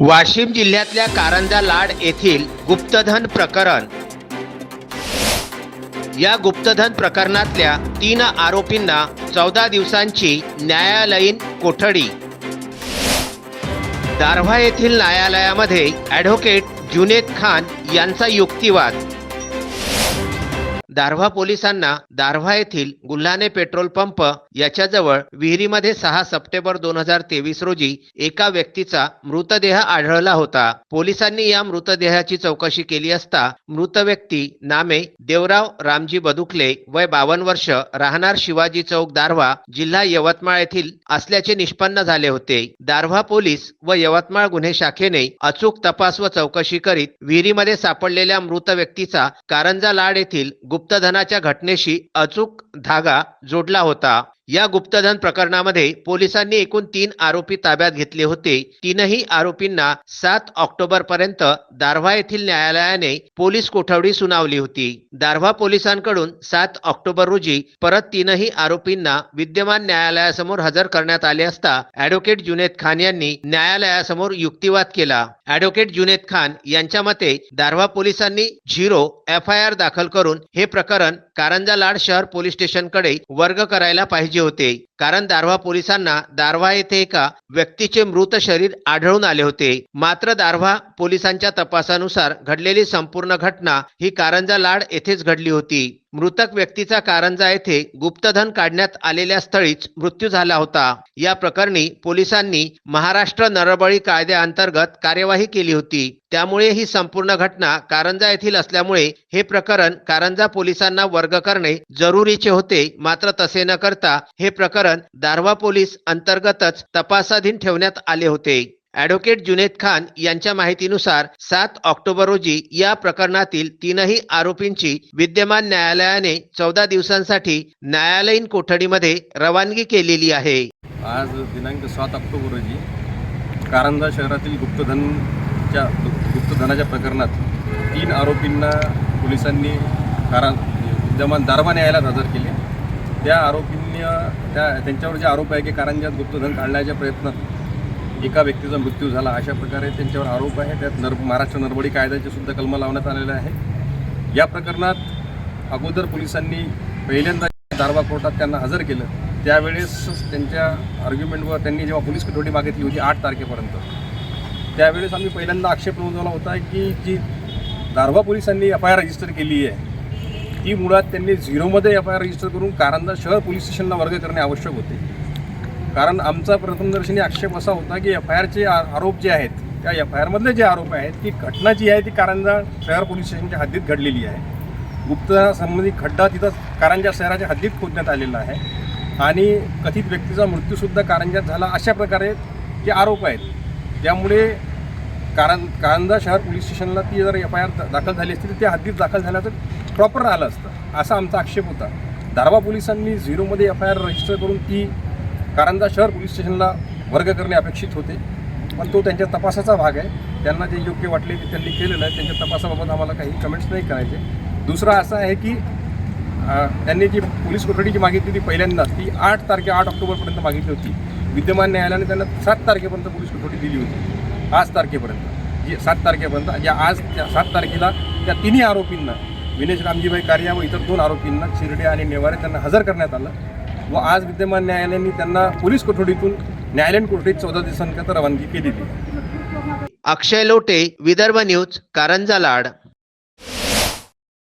वाशिम जिल्ह्यातल्या कारंजा लाड येथील गुप्तधन प्रकरण. या गुप्तधन प्रकरणातल्या तीन आरोपींना चौदा दिवसांची न्यायालयीन कोठडी. दारव्हा येथील न्यायालयामध्ये ॲडव्होकेट जुनेद खान यांचा युक्तिवाद. दारव्हा पोलिसांना दारव्हा येथील गुल्हाने पेट्रोल पंप याच्याजवळ विहिरीमध्ये सहा सप्टेंबर दोन हजार तेवीस रोजी एका व्यक्तीचा मृतदेह आढळला होता. पोलिसांनी या मृतदेहाची चौकशी केली असता मृत व्यक्ती नामे देवराव रामजी बदुकले वय बावन्न वर्ष राहणार शिवाजी चौक दारव्हा जिल्हा यवतमाळ येथील असल्याचे निष्पन्न झाले होते. दारव्हा पोलीस व यवतमाळ गुन्हे शाखेने अचूक तपास व चौकशी करीत विहिरीमध्ये सापडलेल्या मृत व्यक्तीचा कारंजा लाड येथील गुप्तधनाच्या घटनेशी अचूक धागा जोडला होता. या गुप्तधन प्रकरणामध्ये पोलिसांनी एकूण तीन आरोपी ताब्यात घेतले होते. तीनही आरोपींना सात ऑक्टोबर पर्यंत दारव्हा येथील न्यायालयाने पोलीस कोठडी सुनावली होती. दारव्हा पोलिसांकडून सात ऑक्टोबर रोजी परत तीनही आरोपींना विद्यमान न्यायालयासमोर हजर करण्यात आले असता ऍडव्होकेट जुनेद खान यांनी न्यायालयासमोर युक्तिवाद केला. ॲडव्होकेट जुनेद खान यांच्या मते दारव्हा पोलिसांनी झिरो एफ आय आर दाखल करून हे प्रकरण कारंजा लाड शहर पोलीस स्टेशनकडे वर्ग करायला पाहिजे होते. कारण दारव्हा पोलिसांना दारव्हा येथे एका व्यक्तीचे मृत शरीर आढळून आले होते. मात्र दारव्हा पोलिसांच्या तपासानुसार घडलेली संपूर्ण घटना ही कारंजा लाड येथेच घडली होती. मृतक व्यक्तीचा कारंजा येथे गुप्तधन काढण्यात आलेल्या स्थळीच मृत्यू झाला होता. या प्रकरणी पोलिसांनी महाराष्ट्र नरबळी कायद्याअंतर्गत कार्यवाही केली होती. त्यामुळे ही संपूर्ण घटना कारंजा येथील असल्यामुळे हे प्रकरण कारंजा पोलिसांना वर्ग करणे जरुरीचे होते. मात्र तसे न करता हे प्रकरण दारवा पोलीस अंतर्गतच तपासाधीन ठेवण्यात आले होते. ॲडव्होकेट जुनेद खान यांच्या माहितीनुसार सात ऑक्टोबर रोजी या प्रकरणातील तीनही आरोपींची विद्यमान न्यायालयाने चौदा दिवसांसाठी न्यायालयीन कोठडीमध्ये रवानगी केलेली आहे. आज दिनांक सात ऑक्टोबर रोजी कारंजा शहरातील गुप्तधनच्या गुप्तधनाच्या प्रकरणात तीन आरोपींना पोलिसांनी कारा जमान दारवा न्यायालयात हजर केले. त्या आरोपींनी त्या त्यांच्यावर जे आरोप आहे की कारंजात गुप्तधन काढण्याच्या प्रयत्नात एका व्यक्तीचा मृत्यू झाला अशा प्रकारे त्यांच्यावर आरोप आहे. त्यात नर महाराष्ट्र नरबडी कायद्याचे सुद्धा कलम लावण्यात आलेले आहे. या प्रकरणात अगोदर पोलिसांनी पहिल्यांदा दारवा कोर्टात त्यांना हजर केलं. त्यावेळेस त्यांच्या आर्ग्युमेंटवर त्यांनी जेव्हा पोलीस कोठडी मागितली होती आठ तारखेपर्यंत. त्यावेळेस आम्ही पहिल्यांदा आक्षेप नोंदवला होता की जी दारवा पोलिसांनी एफ आय आर रजिस्टर केली आहे ती मुळात त्यांनी झिरोमध्ये एफ आय आर रजिस्टर करून कारंजा शहर पोलीस स्टेशनला वर्ग करणे आवश्यक होते. कारण आमचा प्रथमदर्शनी आक्षेप असा होता की एफ आय आरचे आरोप जे आहेत त्या एफ आय आरमधले जे आरोप आहेत ती घटना जी आहे ती कारंजा शहर पोलीस स्टेशनच्या हद्दीत घडलेली आहे. गुप्तसंबंधी खड्डा तिथं कारंजा शहराच्या हद्दीत खोदण्यात आलेला आहे आणि कथित व्यक्तीचा मृत्यूसुद्धा कारंजात झाला अशा प्रकारे जे आरोप आहेत त्यामुळे कारण कारंजा शहर पोलीस स्टेशनला ती जर एफ आय आर दाखल झाली असती तर त्या हद्दीत दाखल झाल्याचं प्रॉपर आलं असतं. असा आमचा आक्षेप होता. दारवा पोलिसांनी झिरोमध्ये एफ आय आर रजिस्टर करून ती कारंजा शहर पोलीस स्टेशनला वर्ग करणे अपेक्षित होते. पण तो त्यांच्या तपासाचा भाग आहे. त्यांना जे योग्य वाटले ते त्यांनी केलेलं आहे. त्यांच्या तपासाबाबत आम्हाला काही कमेंट्स नाही करायचे. दुसरं असं आहे की त्यांनी जी पोलीस कोठडीची मागितली होती पहिल्यांदाच ती आठ तारखे आठ ऑक्टोबरपर्यंत मागितली होती. विद्यमान न्यायालयाने त्यांना सात तारखेपर्यंत पोलीस कोठडी दिली होती. आज तारखेपर्यंत. जी सात तारखेपर्यंत या आज त्या सात तारखेला त्या तिन्ही आरोपींना विनेश रामजीभाई कार्या व इतर दोन आरोपींना शिर्डे आणि नेवारे त्यांना हजर करण्यात आलं व आज विद्यमान न्यायालयाने त्यांना पोलीस कोठडीतून न्यायालयीन कोठडीत चौदा दिवसांकरता रवानगी केली अक्षय लोटे विदर्भ न्यूज कारंजा लाड.